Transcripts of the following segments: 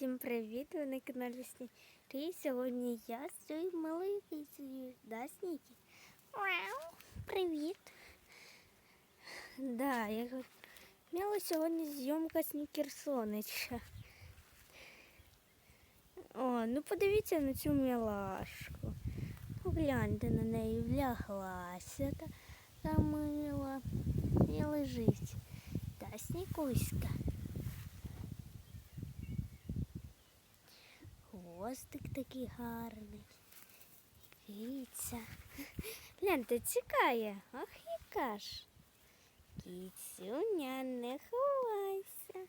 Всім привіт! Ви на каналі Снігрі. Сьогодні я з цією малою кицею. Да, Снікі? Мяу. Привіт. Да, я мала сьогодні зйомка Снікерсонича. О, ну подивіться на цю мілашку. Погляньте на неї, вляглася та, та мила і лежить. Та снікуська. Хвостик такий гарний. Киця. Гляньте, цікає. Ах, яка ж. Кіцюня, не ховайся.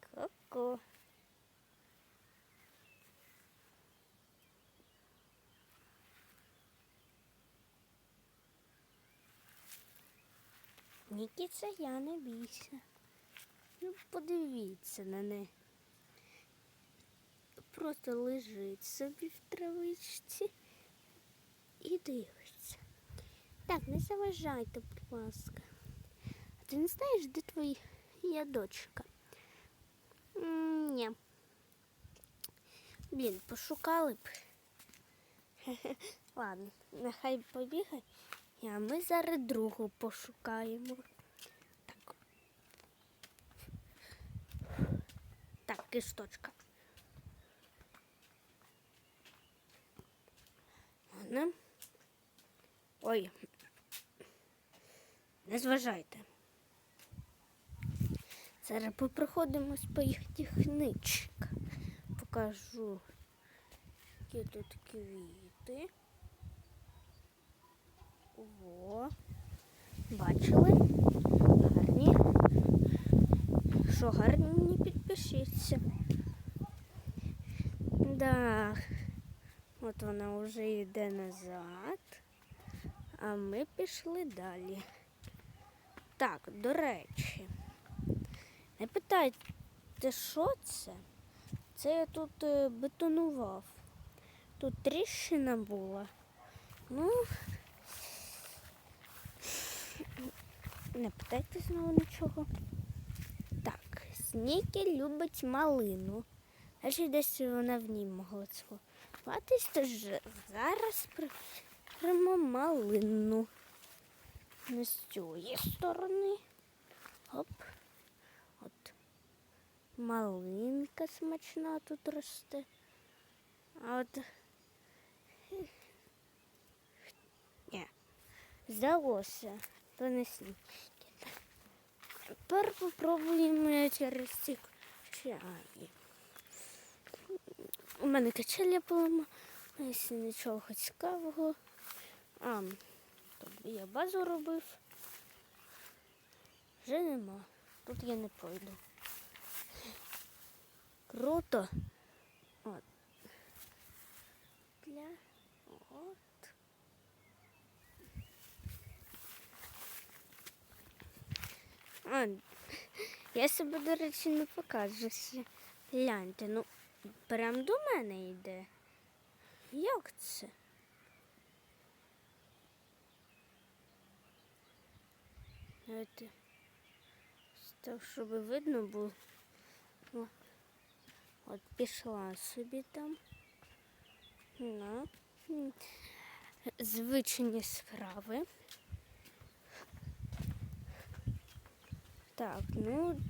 Ко-ко. Ні, кіця, я не бійся. Ну, подивіться на неї просто лежить собі в травичці і дивиться. Так, не заважайте, будь ласка. А ти не знаєш, де твоя дочка? Ні. Блін, пошукали б. Ладно, нехай побігай, а ми зараз другу пошукаємо. Так. Так, кисточка. Ладно. Ой. Не зважайте. Зараз попроходимось по їх техничок. Покажу, які тут квіти. О, бачили? Гарні. Що гарні, підпишіться. Да. От вона вже йде назад, а ми пішли далі. Так, до речі, не питайте, що це? Це я тут е, бетонував. Тут тріщина була. Ну, не питайте знову нічого. Так, Снікі любить малину. Значить, десь вона в ній могла цього. Хватись тож зараз прямо малину. Не з цієї сторони. Оп. От. Малинка смачна тут росте. А от. Ні. Здалося. То не сніг. Тепер попробуємо через ці. У мене качеля поламалася, нічого цікавого. А, тут я базу робив. Вже нема. Тут я не пройду. Круто. От. Для. От. А, я себе, до речі, не покажу. Гляньте, ну прям до мене йде. Як це? Давайте так, щоб видно було. О, От пішла собі там. На. Звичайні справи. Так, ну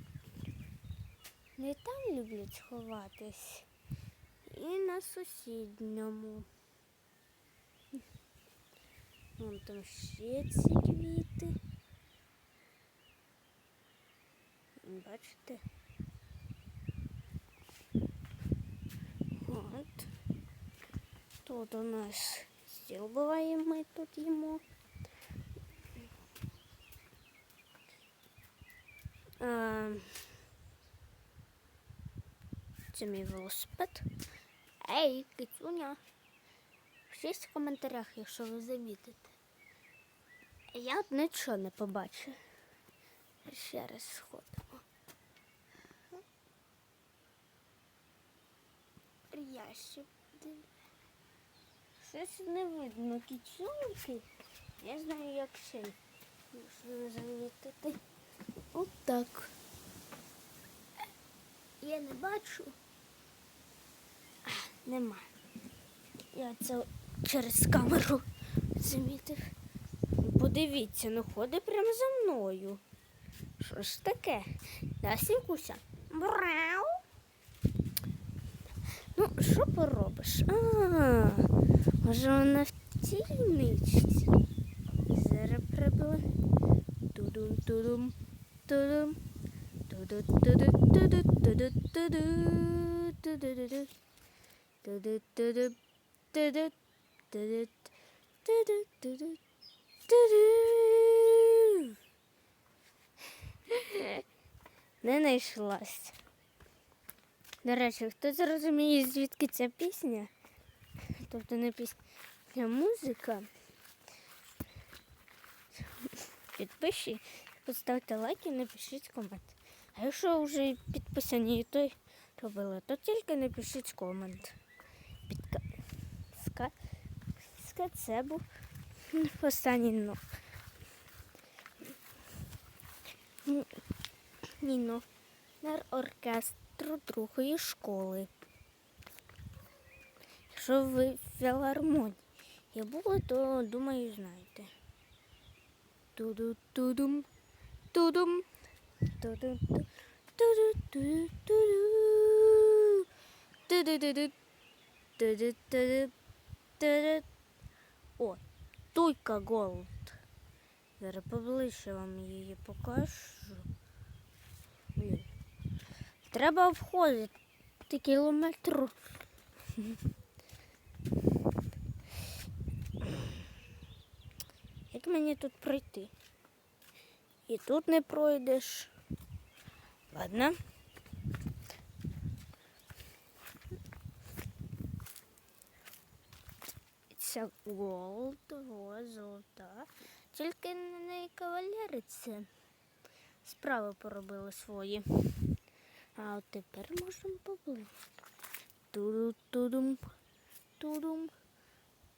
не там люблять ховатись. І на сусідньому. Вон там ще ці квіти. Бачите? От. Тут у нас стіл буває, ми тут їмо. А, це мій велосипед. Ей, кицуня. Пишіть в коментарях, якщо ви замітите. Я нічого не побачу. Ще раз сходимо. Ящик. Щось не видно кицюнки. Я знаю, як ще можна замітити. Отак. Я не бачу. Нема. Я це через камеру замітив. Подивіться, ну ходить прямо за мною. Що ж таке? Да, Сінкуся? Брау. Ну, що поробиш? А, може вона в цій ничці? Зараз прибула. Тудум, тудум, тудум. Туду, Не знайшлась. До речі, хто зрозуміє, звідки ця пісня? Тобто не пісня, а музика. Підпишіть, поставте лайк і напишіть комент. А якщо вже підписані і той робили, то тільки напишіть комент підказка. Це був останній номер ну, оркестру другої школи. Що ви філармонії були, то думаю, знаєте. Туду, тудум, тудум, туду, ту. Туду ту-ду, ту-ду-ту. О, туйка голд. Зараз поближче вам її покажу. Треба обходити кілометру. Як мені тут пройти? І тут не пройдеш. Ладно. Це голд, золота. Тільки не кавалериці. Справи поробили свої. А от тепер можемо поближче. Туду-тудум, тудум,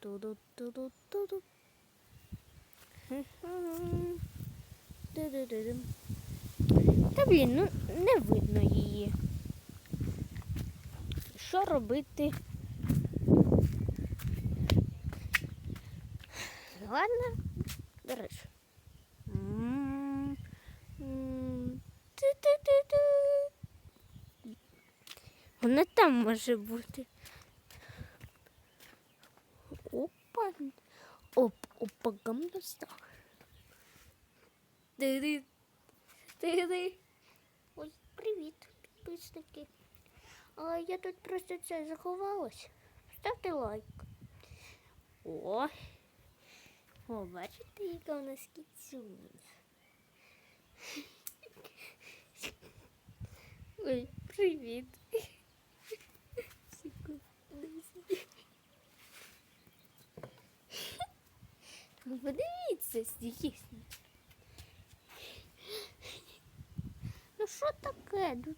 туду-туду-туду. Хе-хе. Ду-ду-ду-дум. Та блін, ну не видно її. Що робити? Ладно, до речі. М, м, ту-ту-ту-ту. Вона там може бути. Опа. Оп, опа, гамдоста. Ти-ти. Ти-ти. Ой, привіт, підписники. А я тут просто це заховалась. Ставте лайк. О. О, бачите, яка у нас кіцюня. Ой, привіт. Ну, подивіться, дійсно. Ну що таке? Ну,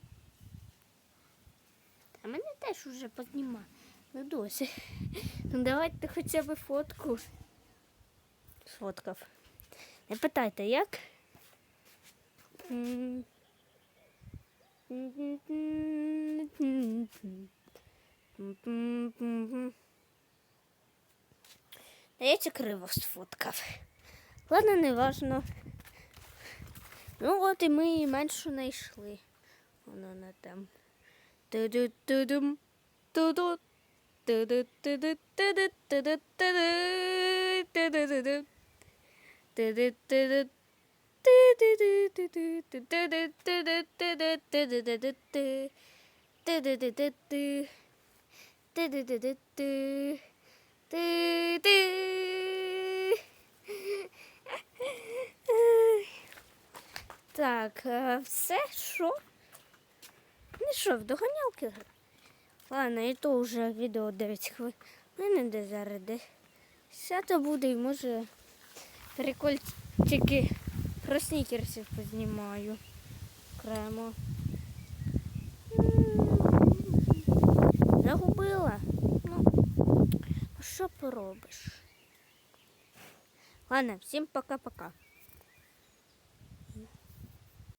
Та мене теж уже підніма. Ну досі. Ну давайте хоча б фотку. Сфоткав. Не питайте, як? М. Здається, криво сфоткав. Ладно, не важно. Ну от і ми меншу знайшли. Воно на там. Ту-ду-ту-дум, ту-ду. Ту-ду-ту-ду, ту-ду-ту-ду, Так, е, все, що? Ну що, в доганялки? Ладно, і то вже відео 9 хвилин, де зараз десь. Сято буде і може прикольчики про снікерсів познімаю окремо. Загубила. Ну, що поробиш? Ладно, всім пока-пока.